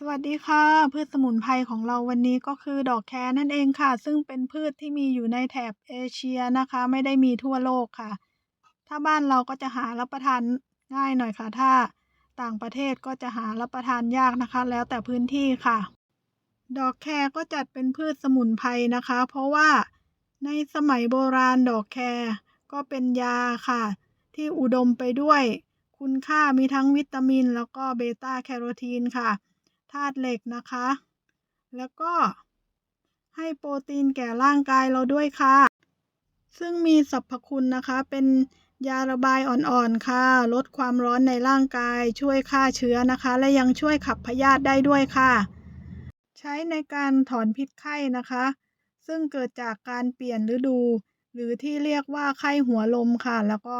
สวัสดีค่ะ พืชสมุนไพรของเราวันนี้ก็คือดอกแคนั่นเองค่ะ ซึ่งเป็นพืชที่มีอยู่ในแถบเอเชียนะคะ ไม่ได้มีทั่วโลกค่ะ ถ้าบ้านเราก็จะหารับประทานง่ายหน่อยค่ะ ถ้าต่างประเทศก็จะหารับประทานยากนะคะ แล้วแต่พื้นที่ค่ะ ดอกแคก็จัดเป็นพืชสมุนไพรนะคะ เพราะว่าในสมัยโบราณดอกแคก็เป็นยาค่ะ ที่อุดมไปด้วย คุณค่ามีทั้งวิตามิน แล้วก็เบต้าแคโรทีนค่ะ ธาตุเหล็กนะคะ แล้วก็ให้โปรตีนแก่ร่างกายเราด้วยค่ะ ซึ่งมีสรรพคุณนะคะ เป็นยาระบายอ่อนๆค่ะ ลดความร้อนในร่างกาย ช่วยฆ่าเชื้อนะคะ และยังช่วยขับพยาธิได้ด้วยค่ะ ใช้ในการถอนพิษไข้นะคะ ซึ่งเกิดจากการเปลี่ยนฤดู หรือที่เรียกว่าไข้หัวลมค่ะ แล้วก็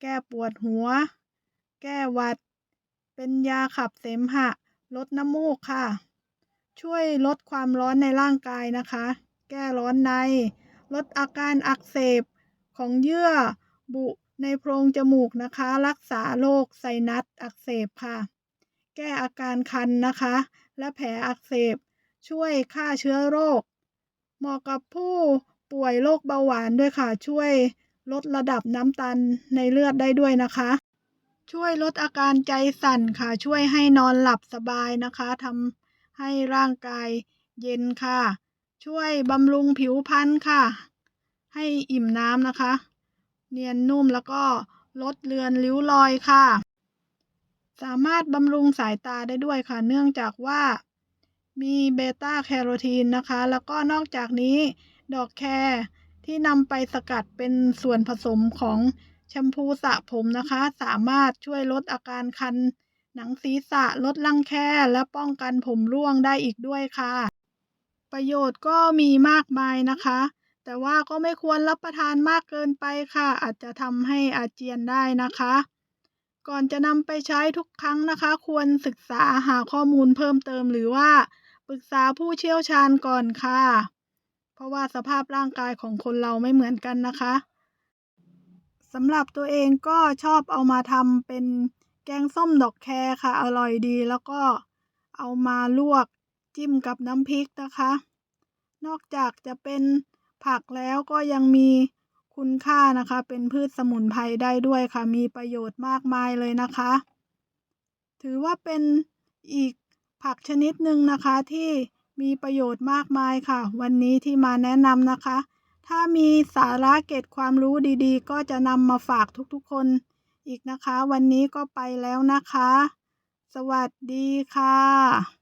แก้ปวดหัว แก้หวัด เป็นยาขับเสมหะ ลดน้ำมูกค่ะ ช่วยลดความร้อนในร่างกายนะคะ แก้ร้อนใน ลดอาการอักเสบของเยื่อบุในโพรงจมูกนะคะ รักษาโรคไซนัสอักเสบค่ะ แก้อาการคันนะคะ และแผลอักเสบ ช่วยฆ่าเชื้อโรค เหมาะกับผู้ป่วยโรคเบาหวานด้วยค่ะ ช่วยลดระดับน้ำตาลในเลือดได้ด้วยนะคะ ช่วยลดอาการใจสั่นค่ะ ช่วยให้นอนหลับสบายนะคะทำให้ร่างกายเย็นค่ะ ช่วยบำรุงผิวพรรณค่ะ ให้อิ่มน้ำนะคะ เนียนนุ่มแล้วก็ลดเลือนริ้วรอยค่ะ สามารถบำรุงสายตาได้ด้วยค่ะ เนื่องจากว่ามีเบต้าแคโรทีนนะคะ แล้วก็นอกจากนี้ดอกแครที่นำไปสกัดเป็นส่วนผสมของ แชมพูสระผมนะคะ สามารถช่วยลดอาการคัน หนังศีรษะลดรังแคและป้องกันผมร่วงได้อีกด้วยค่ะ ประโยชน์ก็มีมากมายนะคะ แต่ว่าก็ไม่ควรรับประทานมากเกินไปค่ะ อาจจะทำให้อาเจียนได้นะคะ ก่อนจะนำไปใช้ทุกครั้งนะคะ ควรศึกษาหาข้อมูลเพิ่มเติมหรือว่าปรึกษาผู้เชี่ยวชาญก่อนค่ะ เพราะว่าสภาพร่างกายของคนเราไม่เหมือนกันนะคะ สำหรับตัวเองก็ชอบเอามาทำเป็นแกงส้มดอกแครค่ะ อร่อยดีแล้วก็เอามาลวกจิ้มกับน้ำพริกนะคะ นอกจากจะเป็นผักแล้วก็ยังมีคุณค่านะคะ เป็นพืชสมุนไพรได้ด้วยค่ะ มีประโยชน์มากมายเลยนะคะ ถือว่าเป็นอีกผักชนิดหนึ่งนะคะที่มีประโยชน์มากมายค่ะ วันนี้ที่มาแนะนำนะคะ ถ้ามีสาระเก็ดความรู้ดีๆ ก็จะนำมาฝากทุกๆคนอีกนะคะ วันนี้ก็ไปแล้วนะคะ สวัสดีค่ะ